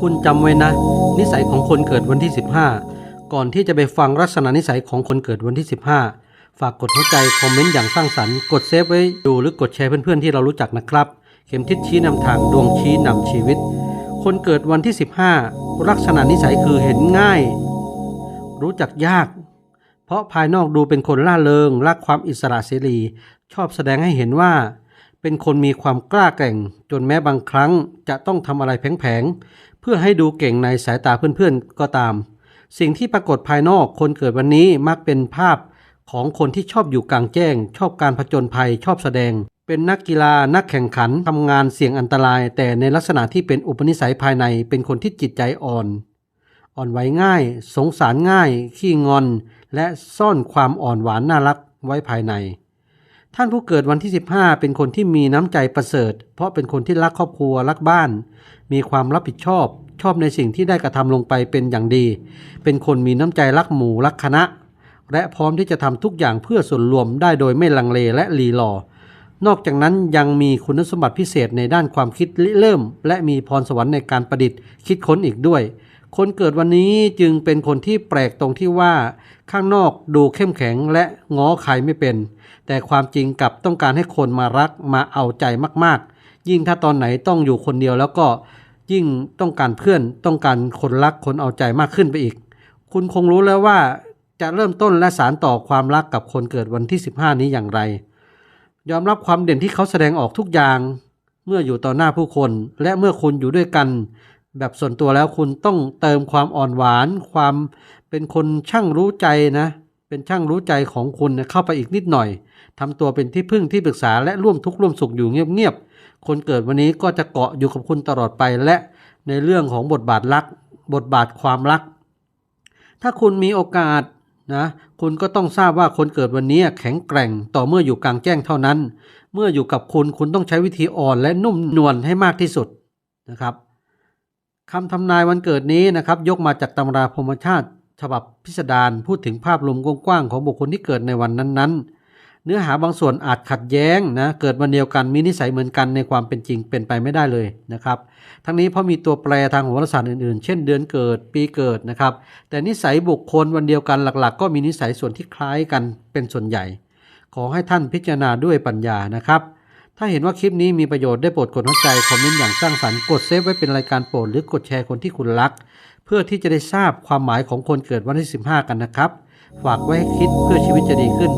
คุณจำไว้นะ นิสัยของคนเกิดวันที่ 15 ก่อนที่จะไปฟังลักษณะนิสัยของคนเกิดวันที่ 15 ฝากกดหัวใจคอมเมนต์อย่างสร้างสรรค์กดเซฟไว้ดูหรือกดแชร์เพื่อนๆที่เรารู้จักนะครับ เข็มทิศชี้นำทางดวงชี้นำชีวิต คนเกิดวันที่ 15 ลักษณะนิสัยคือเห็นง่าย รู้จักยาก เพราะภายนอกดูเป็นคนล่าเริงรักความอิสระเสรี ชอบแสดงให้เห็นว่าเป็นคนมีความกล้าแกร่ง จนแม้บางครั้งจะต้องทำอะไรแผลงๆ พื่อให้ดูเก่งในสายตาเพื่อนๆก็ตาม สิ่งที่ปรากฏภายนอกคนเกิดวันนี้มักเป็นภาพของคนที่ชอบอยู่กลางแจ้ง ชอบการผจญภัยชอบแสดง เป็นนักกีฬานักแข่งขันทำงานเสี่ยงอันตราย แต่ในลักษณะที่เป็นอุปนิสัยภายในเป็นคนที่จิตใจอ่อน อ่อนไหวง่าย สงสารง่าย ขี้งอน และซ่อนความอ่อนหวานน่ารักไว้ภายใน ท่านผู้เกิดวันที่ 15 เป็นคนที่มีน้ำใจประเสริฐ เพราะเป็นคนที่รักครอบครัวรักบ้าน มีความรับผิดชอบ ชอบในสิ่งที่ได้กระทำลงไปเป็นอย่างดี เป็นคนมีน้ำใจรักหมู่รักคณะ และพร้อมที่จะทำทุกอย่างเพื่อส่วนรวมได้โดยไม่ลังเลและลีลอ นอกจากนั้นยังมีคุณสมบัติพิเศษในด้านความคิดริเริ่ม และมีพรสวรรค์ในการประดิษฐ์ คิดค้นอีกด้วย คนเกิดวันนี้จึงเป็นคนที่แปลกตรงที่ว่า ข้างนอกดูเข้มแข็งและง้อใครไม่เป็น แต่ความจริงกับต้องการให้คนมารักมาเอาใจมากๆ ยิ่งถ้าตอนไหนต้องอยู่คนเดียวแล้วก็ยิ่งต้องการเพื่อนต้องการคนรักคนเอาใจมากขึ้นไปอีก คุณคงรู้แล้วว่าจะเริ่มต้นและสารต่อความรักกับคนเกิดวันที่ 15 นี้อย่างไร ยอมรับความเด่นที่เขาแสดงออกทุกอย่าง เมื่ออยู่ต่อหน้าผู้คน และเมื่อคุณอยู่ด้วยกัน แบบส่วนตัวแล้วคุณต้องเติมความอ่อนหวาน ความเป็นคนช่างรู้ใจนะ เป็นช่างรู้ใจของคุณนะเข้าไปอีกนิดหน่อยทำตัวเป็นที่พึ่งที่ปรึกษาและร่วมทุกข์ร่วมสุขอยู่เงียบๆคนเกิดวันนี้ก็จะเกาะอยู่กับคุณตลอดไปและในเรื่องของบทบาทรัก บทบาทความรัก ถ้าคุณมีโอกาส นะคุณก็ต้องทราบว่าคนเกิดวันนี้แข็งแกร่งต่อเมื่ออยู่กลางแจ้งเท่านั้น เมื่ออยู่กับคุณคุณต้องใช้วิธีอ่อนและนุ่มนวลให้มากที่สุดนะครับคำทำนายวันเกิดนี้นะครับยกมาจากตำราพรมชาติ ฉบับพิสดารพูดถึงภาพรวมกว้างๆของบุคคลที่เกิดในวันนั้นๆ เนื้อหาบางส่วนอาจขัดแย้งนะเกิดวันเดียวกันมีนิสัยเหมือนกันในความเป็นจริงเป็นไปไม่ได้เลยนะครับทั้งนี้เพราะมีตัวแปรทางโหราศาสตร์อื่นๆ เช่นเดือนเกิดปีเกิดนะครับ แต่นิสัยบุคคลวันเดียวกันหลักๆ ก็มีนิสัยส่วนที่คล้ายกันเป็นส่วนใหญ่ ขอให้ท่านพิจารณาด้วยปัญญานะครับ ถ้าเห็นว่าคลิปนี้มีประโยชน์ได้โปรดกดหัวใจคอมเมนต์อย่างสร้างสรรค์กดเซฟไว้เป็นรายการโปรดหรือกดแชร์คนที่คุณรัก เพื่อที่จะได้ทราบความหมายของคนเกิดวันที่ 15 กันนะครับ ฝากไว้ให้คิดเพื่อชีวิตจะดีขึ้น